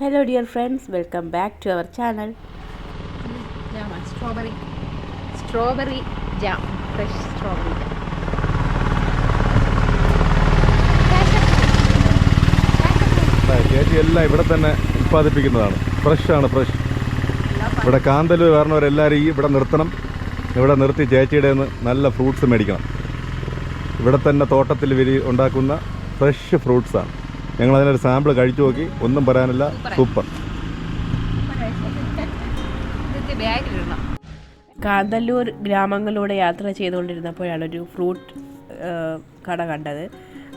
Hello dear friends welcome back to our channel strawberry strawberry jam fresh strawberry jam എല്ലാം ഇവിടെ തന്നെ ഉത്പാദിപ്പിക്കുന്നതാണ്. Fresh ആണ് fresh ഇവിടെ കാന്തലൂർ കാരണവരെല്ലാവരും ഈ ഇവിടെ നിർത്തണം. ഇവിടെ നിർത്തി ചേച്ചിയുടെ നിന്ന് നല്ല ഫ്രൂട്ട്സ് മേടിക്കണം. ഇവിടെ തന്നെ തോട്ടത്തിൽ വിരി ഉണ്ടാക്കുന്ന ഫ്രഷ് ഫ്രൂട്ട്സാണ് ഞങ്ങൾ അതിനൊരു സാമ്പിൾ കഴിച്ചു നോക്കി. ഒന്നും പറയാനില്ല. സൂപ്പർ. കാന്തല്ലൂർ ഗ്രാമങ്ങളിലൂടെ യാത്ര ചെയ്തുകൊണ്ടിരുന്നപ്പോഴാണ് ഒരു ഫ്രൂട്ട് കട കണ്ടത്.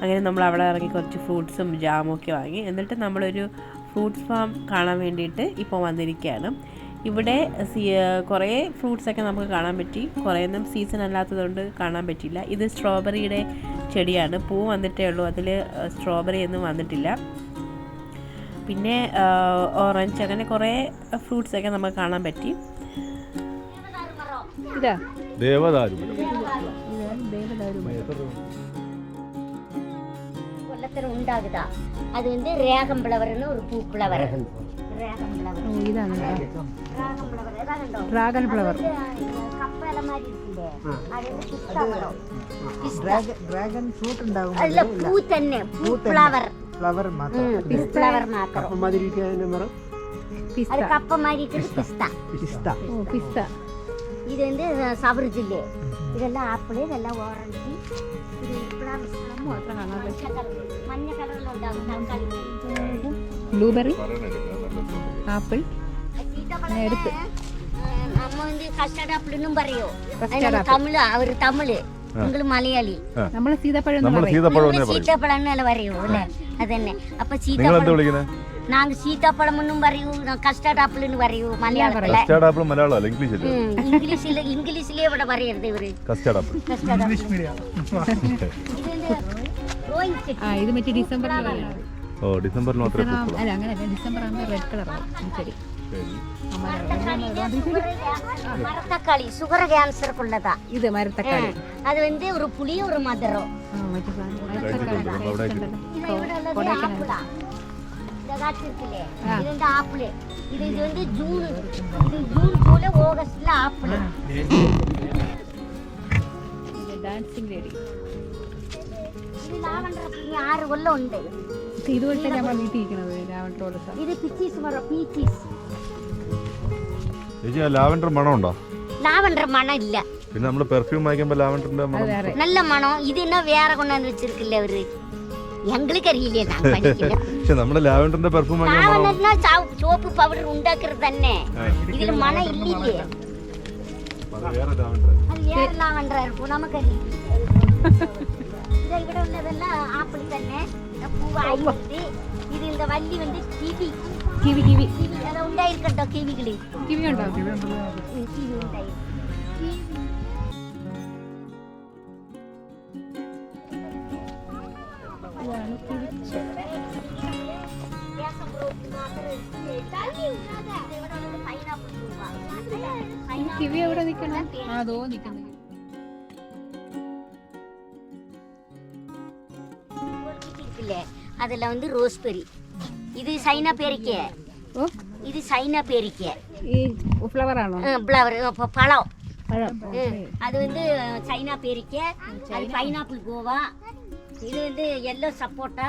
അങ്ങനെ നമ്മൾ അവിടെ ഇറങ്ങി കുറച്ച് ഫ്രൂട്ട്സും ജാമും ഒക്കെ വാങ്ങി. എന്നിട്ട് നമ്മളൊരു ഫ്രൂട്ട്സ് ഫാം കാണാൻ വേണ്ടിയിട്ട് ഇപ്പോൾ വന്നിരിക്കുകയാണ്. ഇവിടെ കുറേ ഫ്രൂട്ട്സൊക്കെ നമുക്ക് കാണാൻ പറ്റി. കുറേയൊന്നും സീസൺ അല്ലാത്തതുകൊണ്ട് കാണാൻ പറ്റില്ല ഇത് സ്ട്രോബെറിയുടെ ചെടിയാണ് പൂ വന്നിട്ടേ ഉള്ളൂ അതിൽ സ്ട്രോബെറി ഒന്നും വന്നിട്ടില്ല പിന്നെ ഓറഞ്ച് അങ്ങനെ കുറേ ഫ്രൂട്ട്സൊക്കെ നമുക്ക് കാണാൻ പറ്റി ഇതാ ദേവദാരുമരം கொல்லத்தில் உண்டாகுதா அது வந்து ரேகம்பிளவர்னு ஒரு பூப்பிளவர் ரேகம்பிளவர் ഓ ഇതാണ് ഡ്രാഗൺ ഫ്ലവർ ഡ്രാഗൺ ഫ്രൂട്ട് ഉണ്ടാവും പൂ തന്നെ. ഫ്ലവർ. ഫ്ലവർ മാത്രം. പിസ്ത. പിസ്ത. ഇത് സബർജില്ലേ சபரிஜில்லு இதெல்லாம் ஆப்பிள் இதெல்லாம் ஓரஞ்சு இது இப்பெல்லாம் മാത്രം കാണാൻ மஞ்சள் கலர் மஞ்சள் கலர்ல உண்டாகும் தக்காளி மாதிரி. ബ്ലൂബെറി ആപ്പിൾ சீதாப்பழம் எடுத்து. அஹ், நம்ம வந்து கஸ்டர்ட் ஆப்பிள்னு പറയും Custard അതിന് apple. തമിഴ് അവർ തമിഴ് നിങ്ങൾ മലയാളി നമ്മൾ സീതപ്പഴം എന്ന് നമ്മൾ പറയും സീതപ്പഴം എന്നേ പറയും സീതാപ്പഴം എന്നല്ല പറയൂ അല്ലേ അതന്നെ അപ്പൊ നിങ്ങൾ എന്ത് സീതാപ്പഴം വിളിക്കുന്നത് നാങ്ക സീതാപ്പഴം എന്നും പറയൂ കസ്റ്റാർഡ് ആപ്പിൾ എന്ന് പറയൂ മലയാളത്തിലെ കസ്റ്റാർഡ് ആപ്പിൾ മലയാളമല്ല ഇംഗ്ലീഷ് അല്ലേ ഉം, ഇംഗ്ലീഷില് ഇംഗ്ലീഷിലേ ഇവിടെ പറയരുത് ഇവര് കസ്റ്റാർഡ് ആപ്പിൾ കസ്റ്റാർഡ് ആപ്പിൾ ഇതിന്റെ drawing set. ആ ഇത് മറ്റേ ഡിസംബറിൽ ഓ ഡിസംബറിൽ മാത്രമേ പൂക്കുള്ളൂ അല്ല അങ്ങനെയല്ല ഡിസംബർ ആകുമ്പോൾ റെഡ് കളറാവും ഈ ചെടി மரத்தக்காளி இது சுகர் மரத்தக்காளி சுகர் கேன்சருக்குள்ளதா ഇത് മരത്തക്കാളി அது வந்து ஒரு புளி ஒரு மதுரம் இந்த காட்சி இருக்குல்லே இது வந்து ஆப்பிள் இது இது வந்து ஜூன் இது ஜூன் ஜூலை ஆகஸ்ட்ல ஆப்பிள் ഡാൻസിങ് ലേഡി ഇത് ലാവണ്ടർ ഇനി ആറ് കൊല്ലം ഉണ്ട് ഇതുപോലത്തെ നമ്മൾ വീട്ടിൽ ഇരിക്കണത് രാവൺ റോഡ് ഇത് പിച്ചീസ് മരം പീച്ചീസ് ചേച്ചി ആ ലാവൻഡർ മണമുണ്ടോ லாவெண்டர் மனம் இல்ல പിന്നെ നമ്മൾ പെർഫ്യൂം വാങ്ങിക്കുമ്പോൾ ലാവൻഡറിന്റെ മണം വേറെ நல்ல மனம் இது என்ன வேற கொண்டாந்து ഞങ്ങൾക്ക് അറിയില്ലേ പക്ഷെ നമ്മുടെ ലാവൻഡറിന്റെ പെർഫ്യൂം സോപ്പ് പൗഡർ ഉണ്ടാക്കുന്നത് തന്നെ ഇതിൽ മണം ഇല്ലില്ലേ ലാവൻഡർ ആയിരിക്കും നമുക്കറിയാം ഇവിടെ ഉള്ളതെല്ലാം ആപ്പിൾ തന്നെ പൂവായി ഇത് இந்த வள்ளி வந்து கிவி கிவி கிவி அத உண்டாயிருக்கட்டும் கிவிகளே கிவி உண்டா கிவி உண்டா கிவி உண்டாயிருக்கு കിവി എവിടെ നിൽക്കണം ആ അതോ നിൽക്കുന്നു இருக்குல்ல அதுல வந்து ரோஸ்பெரி இது சைனா பேரிக்கை ഓ இது சைனா பேரிக்கை ഈ ഫ്ലവർ ആണോ ஃப்ளவர் பழம் പഴം ம், அது வந்து சைனா பேரிக்கை அது பைனாப்பிள் கோவா இது வந்து எல்லோ சப்போட்டா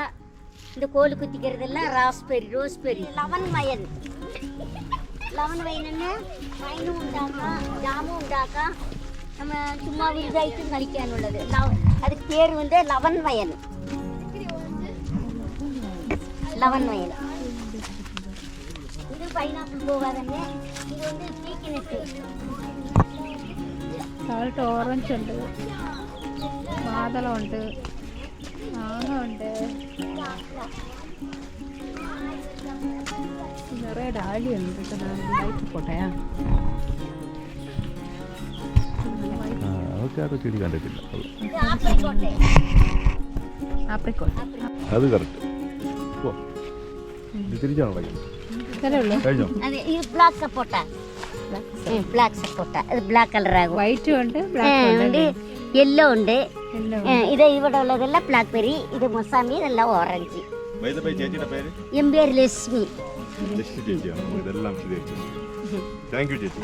இந்த கோல் குத்திக்கிறதெல்லாம் ராஸ்பெரி ரோஸ்பெரி லவன் மயன் ലവൻ വൈനിന് വൈനും ഉണ്ടാക്കാം ജാമും ഉണ്ടാക്കാം നമ്മ ചുമ്മാ വലുതായിട്ടും കളിക്കാനുള്ളത് ലവ- அதுக்கு பேர் வந்து லவன் வயன் லவன் வயன் இது பைனாப்பிள் கோவா തന്നെ ഇത് வந்து പീക്കിനെട്ട് താഴോട്ട് ഓറഞ്ച് ഉണ്ട് മാതളമുണ്ട് മാങ്ങ ഉണ്ട് നിറയെ ഡാലിയുണ്ട് കേട്ടോ. ലൈറ്റ് ചെടി കണ്ടിട്ടില്ല. അത് കറക്റ്റ് ഇത് വൈറ്റ് ഉണ്ട് ഉണ്ട് യെല്ലോ ഉണ്ട്. ഇത് ഇവിടെ ഉള്ളതെല്ലാം ബ്ലാക്ക് ബെറി ഇത് മൊസാമി ഇതെല്ലാം ഓറഞ്ച് ചേച്ചിയുടെ പേര് എം പേര് ലക്ഷ്മി ജസ്റ്റ് ചേച്ചിയാണ് നമുക്ക് ഇതെല്ലാം വിശദീകരിച്ചത് താങ്ക് യു ചേച്ചി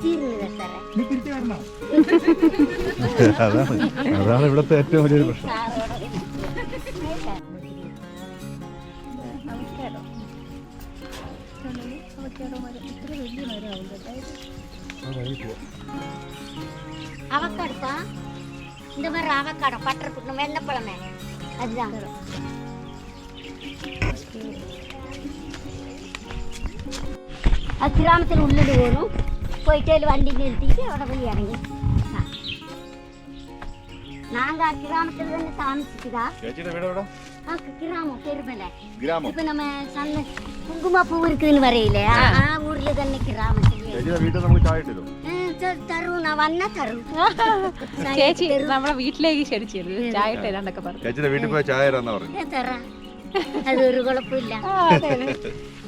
തീർന്നില്ല സാറേ നീ തിരിച്ചു വരണോ അതാണ് അതാണ് ഇവിടുത്തെ ഏറ്റവും വലിയൊരു പ്രശ്നം அவக்காடுப்பா இந்த மாதிரி அவக்காடோ பட்டர் புட்டு வெள்ளப்பழமே அதுதான் அது கிராமத்தில் உள்ளது வரும் போயிட்டே வண்டி நிறுத்திட்டு അവിടെ போய் இறங்கி நாங்கள் கிராமத்தில் தானே தாமசிக்குதா ചേച്ചിയുടെ വീട് എവിടെ ஆ கிராமம் பெருமலை ഗ്രാമം இப்ப நம்ம சன்ன குங்குமப்பூ இருக்குன்னு வரையில ஆ ஊர்ல தானே கிராமத்தில் ചേച്ചിയുടെ വീട്ടിൽ നമുക്ക് ചായ ഇട്ടില്ലോ തരൂ വന്ന തരൂ. ചേച്ചി നമ്മളെ വീട്ടിലേക്ക് ക്ഷണിച്ചിരുന്നു. ചായ തരാന്നൊക്കെ പറഞ്ഞു. ചേച്ചിയുടെ വീട്ടിൽ പോയി ചായ തരാന്നാ പറഞ്ഞു തരാ. അതൊരു കുഴപ്പമില്ല.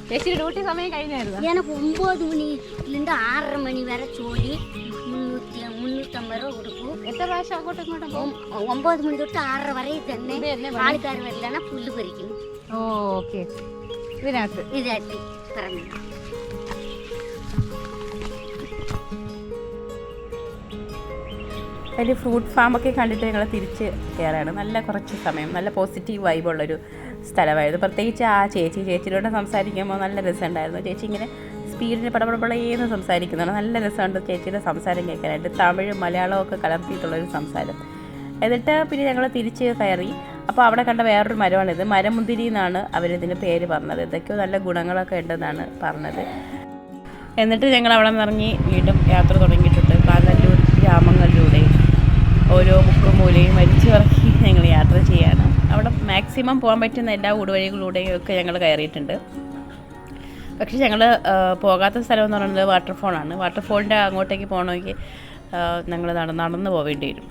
ചേച്ചി ഡ്യൂട്ടി സമയം കഴിഞ്ഞായിരുന്നു? എനിക്ക് ഒമ്പത് മണിയിലുണ്ട് ആറര മണി വരെ ജോലി. മുന്നൂറ്റി മുന്നൂറ്റമ്പത് രൂപ കൊടുക്കും. എത്ര പ്രാവശ്യം അങ്ങോട്ടും ഇങ്ങോട്ടും പോകും? ഒമ്പത് മണി തൊട്ട് ആറര വരെ തന്നെ ആൾക്കാർ വരില്ല പുല്ല് പറിക്കും ഓ ഓക്കെ. ഇതിനകത്ത്. ഇതിനകത്ത് പറഞ്ഞു ഒരു ഫ്രൂട്ട് ഫാമൊക്കെ കണ്ടിട്ട് ഞങ്ങൾ തിരിച്ച് കയറാണ് നല്ല കുറച്ച് സമയം നല്ല പോസിറ്റീവ് വൈബുള്ളൊരു സ്ഥലമായിരുന്നു. പ്രത്യേകിച്ച് ആ ചേച്ചി ചേച്ചിയിലൂടെ സംസാരിക്കുമ്പോൾ നല്ല രസമുണ്ടായിരുന്നു. ചേച്ചി ഇങ്ങനെ സ്പീഡിന് പടപടപടയെന്ന് സംസാരിക്കുന്നതാണ്. നല്ല രസമുണ്ട് ചേച്ചിയുടെ സംസാരം കേൾക്കാനായിട്ട്. തമിഴ് മലയാളമൊക്കെ കലർത്തിയിട്ടുള്ളൊരു സംസാരം. എന്നിട്ട് പിന്നെ ഞങ്ങൾ തിരിച്ച് കയറി. അപ്പോൾ അവിടെ കണ്ട വേറൊരു മരമാണിത് മരമുന്തിരി എന്നാണ് അവരിതിന് പേര് പറഞ്ഞത്. ഇതൊക്കെയോ നല്ല ഗുണങ്ങളൊക്കെ ഉണ്ടെന്നാണ് പറഞ്ഞത്. എന്നിട്ട് ഞങ്ങൾ അവിടെ നിന്ന് ഇറങ്ങി വീണ്ടും യാത്ര ഗ്രാമങ്ങളിലൂടെ ഓരോ മുക്കും മൂലയും വലിച്ചു ഇറക്കി ഞങ്ങൾ യാത്ര ചെയ്യാണ്. അവിടെ മാക്സിമം പോകാൻ പറ്റുന്ന എല്ലാ ഊടുവഴികളിലൂടെയും ഒക്കെ ഞങ്ങൾ കയറിയിട്ടുണ്ട്. പക്ഷേ ഞങ്ങൾ പോകാത്ത സ്ഥലം എന്ന് പറയുന്നത് വാട്ടർഫോളാണ് വാട്ടർഫോളിന്റെ അങ്ങോട്ടേക്ക് പോകണമെങ്കിൽ ഞങ്ങൾ നട നടന്ന് പോവേണ്ടി വരും.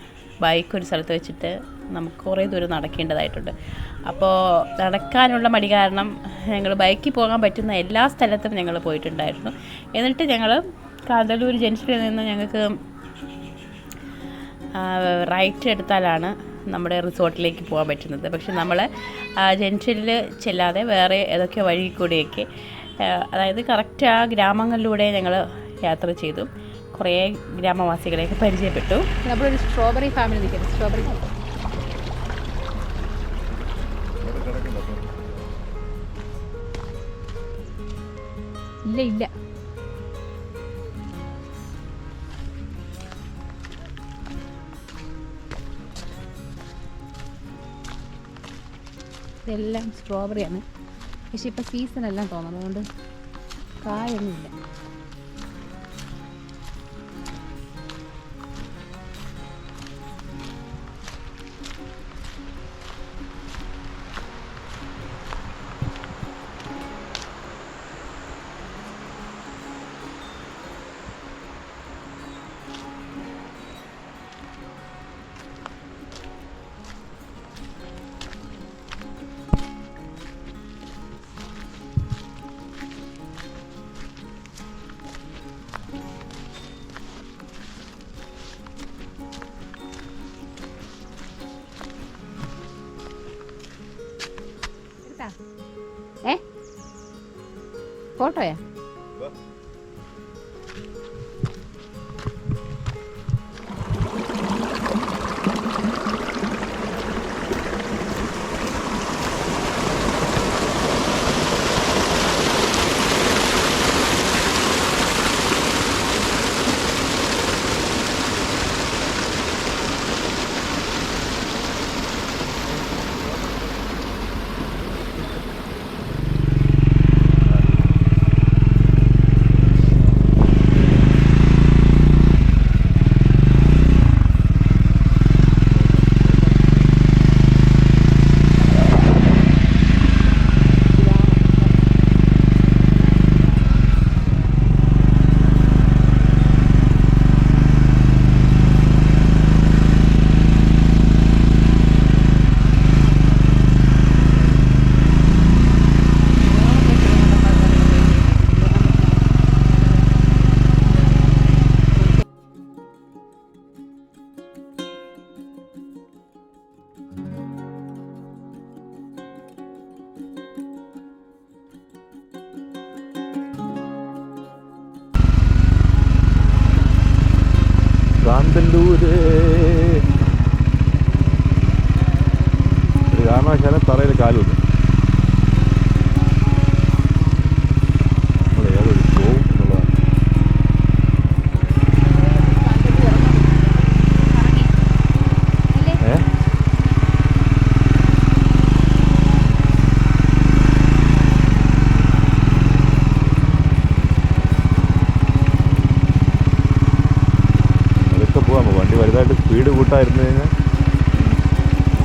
ബൈക്ക് ഒരു സ്ഥലത്ത് വെച്ചിട്ട് നമുക്ക് കുറേ ദൂരം നടക്കേണ്ടതായിട്ടുണ്ട്. അപ്പോൾ നടക്കാനുള്ള മടി കാരണം ഞങ്ങൾ ബൈക്കിൽ പോകാൻ പറ്റുന്ന എല്ലാ സ്ഥലത്തും ഞങ്ങൾ പോയിട്ടുണ്ടായിരുന്നു. എന്നിട്ട് ഞങ്ങൾ കാന്തല്ലൂർ ജംഗ്ഷനിൽ നിന്ന് ഞങ്ങൾക്ക് റൈറ്റ് എടുത്താലാണ് നമ്മുടെ റിസോർട്ടിലേക്ക് പോകാൻ പറ്റുന്നത്. പക്ഷെ നമ്മൾ ജംഗ്ഷനിൽ ചെല്ലാതെ വേറെ ഏതൊക്കെ വഴി കൂടിയൊക്കെ അതായത് കറക്റ്റ് ആ ഗ്രാമങ്ങളിലൂടെ ഞങ്ങൾ യാത്ര ചെയ്തു. കുറേ ഗ്രാമവാസികളെയൊക്കെ പരിചയപ്പെട്ടു. നമ്മളൊരു സ്ട്രോബെറി ഫാമിലി നിൽക്കുന്നത് സ്ട്രോബെറി ഇല്ല ഇല്ല. ഇതെല്ലാം സ്ട്രോബെറിയാണ് പക്ഷെ ഇപ്പം സീസൺ എല്ലാം തോന്നുന്നു. അതുകൊണ്ട് കായൊന്നുമില്ല. போட்டோயா? പോവാം. വണ്ടി വലുതായിട്ട് സ്പീഡ് കൂട്ടായിരുന്നു കഴിഞ്ഞാൽ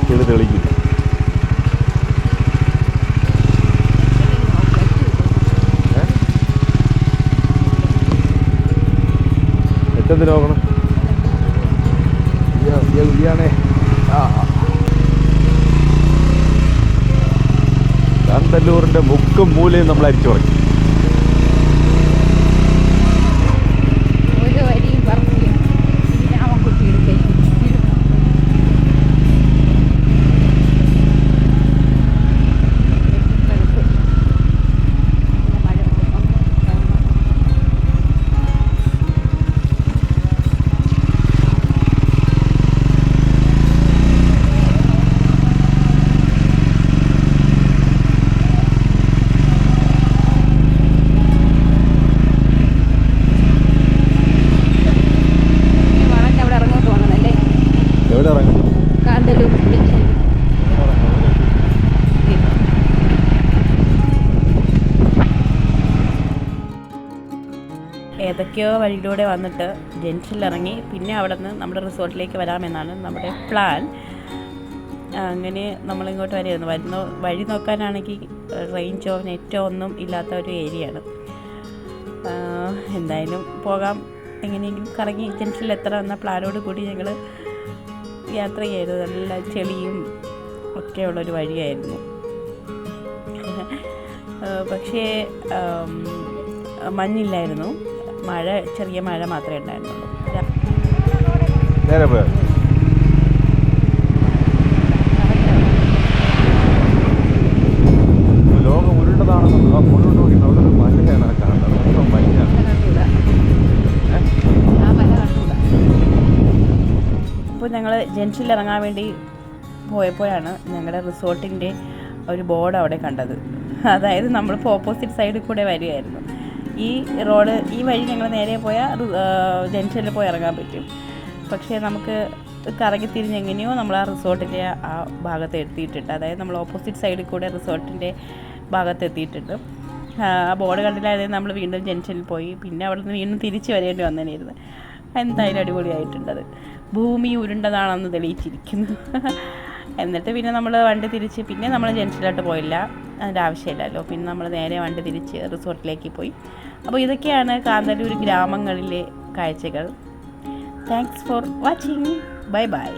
സ്പീഡ് തെളിക്കും ആ. കാന്തല്ലൂരിന്റെ മുക്കും മൂലയും നമ്മൾ അരിച്ചു പറയും ഏതൊക്കെയോ വഴിയിലൂടെ വന്നിട്ട് ജംഗ്ഷനിൽ ഇറങ്ങി പിന്നെ അവിടെ നിന്ന് നമ്മുടെ റിസോർട്ടിലേക്ക് വരാമെന്നാണ് നമ്മുടെ പ്ലാൻ. അങ്ങനെ നമ്മളിങ്ങോട്ട് വരുന്നു വരുന്ന വഴി നോക്കാനാണെങ്കിൽ റേഞ്ചോ നെറ്റോ ഒന്നും ഇല്ലാത്ത ഒരു ഏരിയയാണ് എന്തായാലും പോകാം. എങ്ങനെയെങ്കിലും കറങ്ങി ജംഗ്ഷനിൽ എത്തണം എന്ന പ്ലാനോട് കൂടി ഞങ്ങൾ യാത്ര ചെയ്തു. നല്ല ചെളിയും ഒക്കെയുള്ളൊരു വഴിയായിരുന്നു. പക്ഷേ മഞ്ഞില്ലായിരുന്നു. മഴ ചെറിയ മഴ മാത്രമേ ഉണ്ടായിരുന്നുള്ളൂ. നേരെ ലോകം ഉരുണ്ടതാണെന്ന് ആ മുന്നോട്ട് നോക്കി അവിടെ ഒരു മലയാണ് കാണുന്നത്. മൊത്തം മഞ്ഞാണ് ഞങ്ങൾ ജംഗ്ഷനിൽ ഇറങ്ങാൻ വേണ്ടി പോയപ്പോഴാണ് ഞങ്ങളുടെ റിസോർട്ടിന്റെ ഒരു ബോർഡ് അവിടെ കണ്ടത്. അതായത് നമ്മളിപ്പോൾ ഓപ്പോസിറ്റ് സൈഡിൽ കൂടെ വരികയായിരുന്നു. ഈ റോഡ് ഈ വഴി ഞങ്ങൾ നേരെ പോയാൽ ജംഗ്ഷനിൽ പോയി ഇറങ്ങാൻ പറ്റും. പക്ഷേ നമുക്ക് കറങ്ങി തിരിഞ്ഞ് എങ്ങനെയോ നമ്മൾ ആ റിസോർട്ടിന്റെ ആ ഭാഗത്ത് എത്തിയിട്ടുണ്ട്. അതായത് നമ്മൾ ഓപ്പോസിറ്റ് സൈഡിൽ കൂടെ റിസോർട്ടിന്റെ ഭാഗത്ത് എത്തിയിട്ടുണ്ട്. ആ ബോർഡ് കണ്ടില്ലായിരുന്നു നമ്മൾ വീണ്ടും ജംഗ്ഷനിൽ പോയി. പിന്നെ അവിടെ നിന്ന് വീണ്ടും തിരിച്ച് വരേണ്ടി വന്നേനായിരുന്നു എന്തായാലും അടിപൊളിയായിട്ടുണ്ടത് ഭൂമി ഉരുണ്ടതാണെന്ന് തെളിയിച്ചിരിക്കുന്നു. എന്നിട്ട് പിന്നെ നമ്മൾ വണ്ടി തിരിച്ച് പിന്നെ നമ്മൾ ജംഗ്ഷനിലോട്ട് പോയില്ല. അതിന്റെ ആവശ്യമില്ലല്ലോ. പിന്നെ നമ്മൾ നേരെ വണ്ടി തിരിച്ച് റിസോർട്ടിലേക്ക് പോയി. അപ്പോൾ ഇതൊക്കെയാണ് കാന്തല്ലൂർ ഗ്രാമങ്ങളിലെ കാഴ്ചകൾ. Thanks for watching bye bye